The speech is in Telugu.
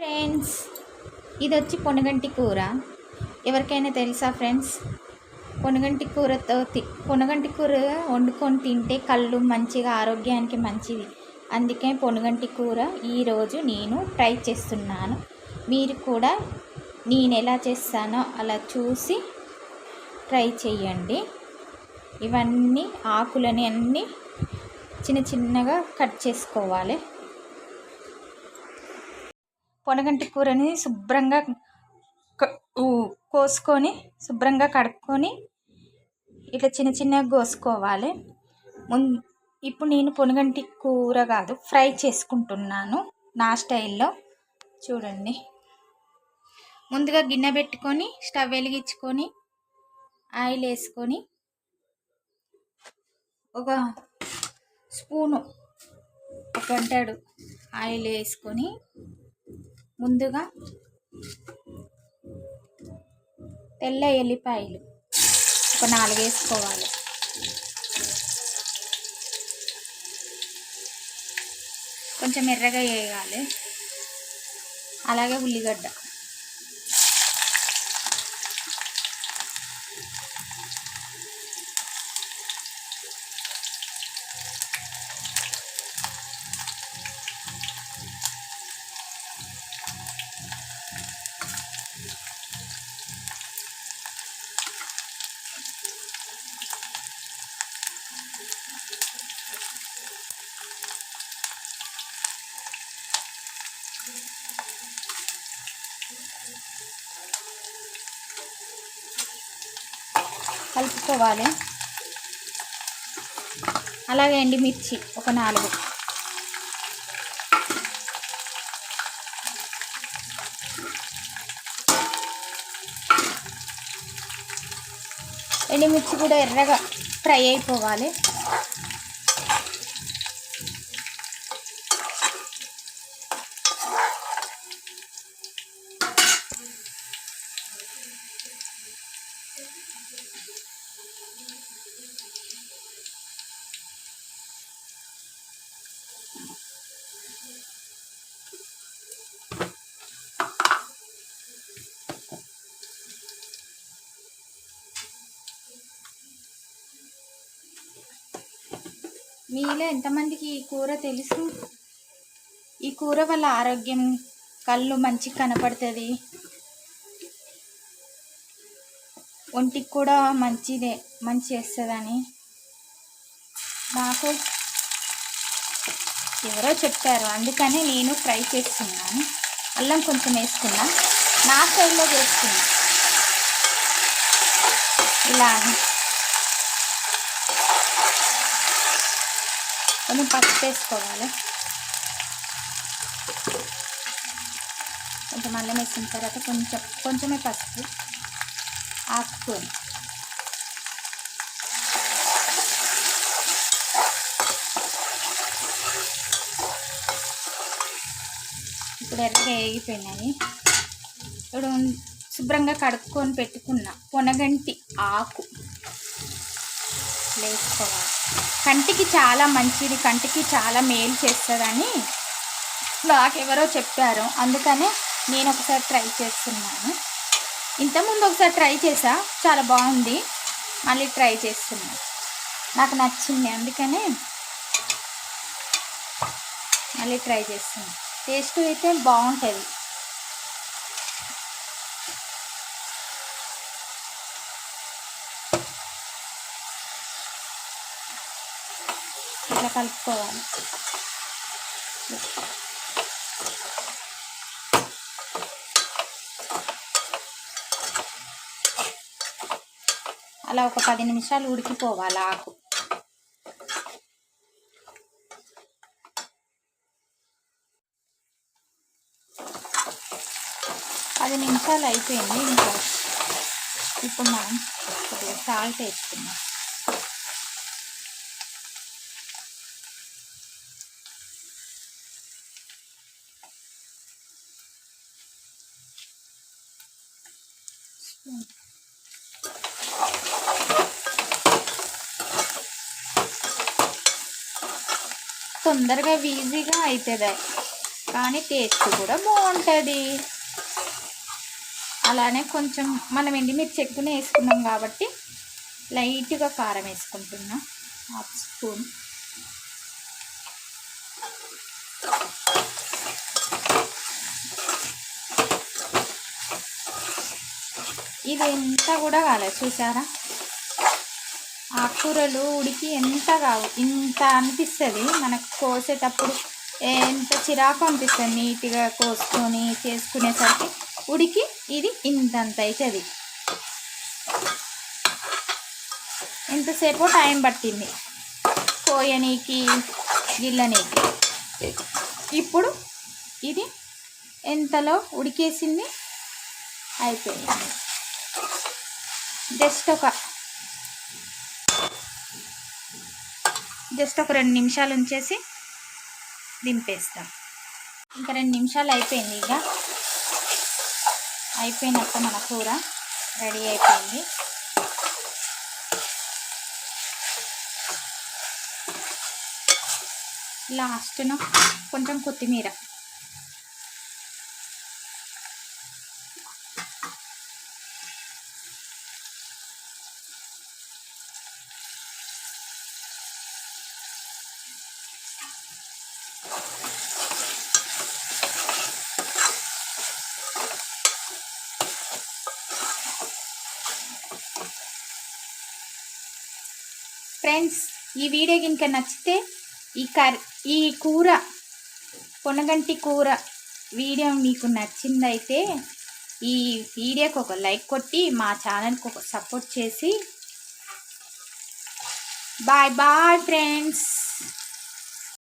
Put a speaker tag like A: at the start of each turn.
A: ఫ్రెండ్స్ ఇది వచ్చి పొనగంటి కూర. ఎవరికైనా తెలుసా ఫ్రెండ్స్? పొనగంటి కూరతో తి పొనగంటి కూర వండుకొని తింటే కళ్ళు మంచిగా ఆరోగ్యానికి మంచిది. అందుకే పొనగంటి కూర ఈరోజు నేను ట్రై చేస్తున్నాను. మీరు కూడా నేను ఎలా చేస్తానో అలా చూసి ట్రై చేయండి ఇవన్నీ ఆకులని అన్నీ చిన్న చిన్నగా కట్ చేసుకోవాలి. పొనగంటి కూరని శుభ్రంగా కోసుకొని శుభ్రంగా కడుక్కొని ఇట్లా చిన్న చిన్నగా కోసుకోవాలి. ముం ఇప్పుడు నేను పొనగంటి కూర కాదు ఫ్రై చేసుకుంటున్నాను నా స్టైల్లో. చూడండి. ముందుగా గిన్నె పెట్టుకొని స్టవ్ వెలిగించుకొని ఆయిల్ వేసుకొని ఒక స్పూను ఒక గంటడు ఆయిల్ వేసుకొని ముందుగా తెల్ల ఎల్లిపాయలు ఒక నాలుగు వేసుకోవాలి కొంచెం ఎర్రగా వేయాలి. అలాగే ఉల్లిగడ్డ. కలుపుకోవాలి. అలాగే ఎండుమిర్చి ఒక నాలుగు. ఎండుమిర్చి కూడా ఎర్రగా ఫ్రై అయిపోవాలి. మీలో ఎంతమందికి ఈ కూర తెలుసు? ఈ కూర వల్ల ఆరోగ్యం కళ్ళు మంచి కనపడుతుంది. ఒంటికి కూడా మంచిదే మంచి చేస్తుందని. నాకు ఎవరో చెప్పారు అందుకనే నేను ఫ్రై చేస్తున్నాను. అల్లం కొంచెం వేసుకున్నా. నా స్టైల్లో చేసుకున్నా ఇలా కొంచెం పసుపు వేసుకోవాలి. కొంచెం అల్లం వేసిన తర్వాత కొంచెం కొంచెమే పసుపు ఆకుకొని ఇప్పుడు ఎర్రగా వేగిపోయినాయి. ఇప్పుడు శుభ్రంగా కడుక్కొని పెట్టుకున్న పొనగంటి ఆకు వేసుకోవాలి. కంటికి చాలా మంచిది కంటికి చాలా మేలు చేస్తుందని నాకెవరో చెప్పారు. అందుకనే నేను ఒకసారి ట్రై చేస్తున్నాను. ఇంతకుముందు ఒకసారి ట్రై చేసా చాలా బాగుంది. మళ్ళీ ట్రై చేస్తున్నాను నాకు నచ్చింది అందుకనే మళ్ళీ ట్రై చేస్తున్నాను టేస్ట్ అయితే బాగుంటుంది. ఇట్లా కలుపుకోవాలి. అలా ఒక పది నిమిషాలు ఉడికిపోవాలి ఆకు. పది నిమిషాలు అయిపోయింది. ఇంకా ఇప్పుడు మనం కొద్దిగా సాల్ట్ వేసుకున్నాం తొందరగా ఈజీగా అవుతుంది కానీ టేస్ట్ కూడా బాగుంటుంది. అలానే కొంచెం మనం ఎండిమిర్చి ఎక్కువనే వేసుకున్నాం కాబట్టి లైట్గా కారం వేసుకుంటున్నాం. Half spoon. ఇది ఎంత కూడా కాలేదు చూసారా? ఆకుకూరలు ఉడికి ఎంత కావు ఇంత అనిపిస్తుంది. మనకు కోసేటప్పుడు ఎంత చిరాకు అనిపిస్తుంది నీట్గా కోసుకొని చేసుకునేసరికి ఉడికి ఇది ఇంతంత అవుతుంది ఎంతసేపు టైం పట్టింది కోయనీకి గిల్లనీకి ఇప్పుడు ఇది ఎంతలో ఉడికేసింది? అయిపోయింది. జస్ట్ ఒక జస్ట్ ఒక రెండు నిమిషాలు ఉంచేసి దింపేస్తాం. ఇంకా రెండు నిమిషాలు అయిపోయింది ఇక. అయిపోయినాక మన కూర రెడీ అయిపోయింది. లాస్ట్ను కొంచెం కొత్తిమీర. ఫ్రెండ్స్ ఈ వీడియో కనుక నచ్చితే ఈ కర్రీ ఈ కూర పొనగంటి కూర వీడియో మీకు నచ్చిందైతే ఈ వీడియోకి ఒక లైక్ కొట్టి మా ఛానల్కి ఒక సపోర్ట్ చేసి. Bye bye friends.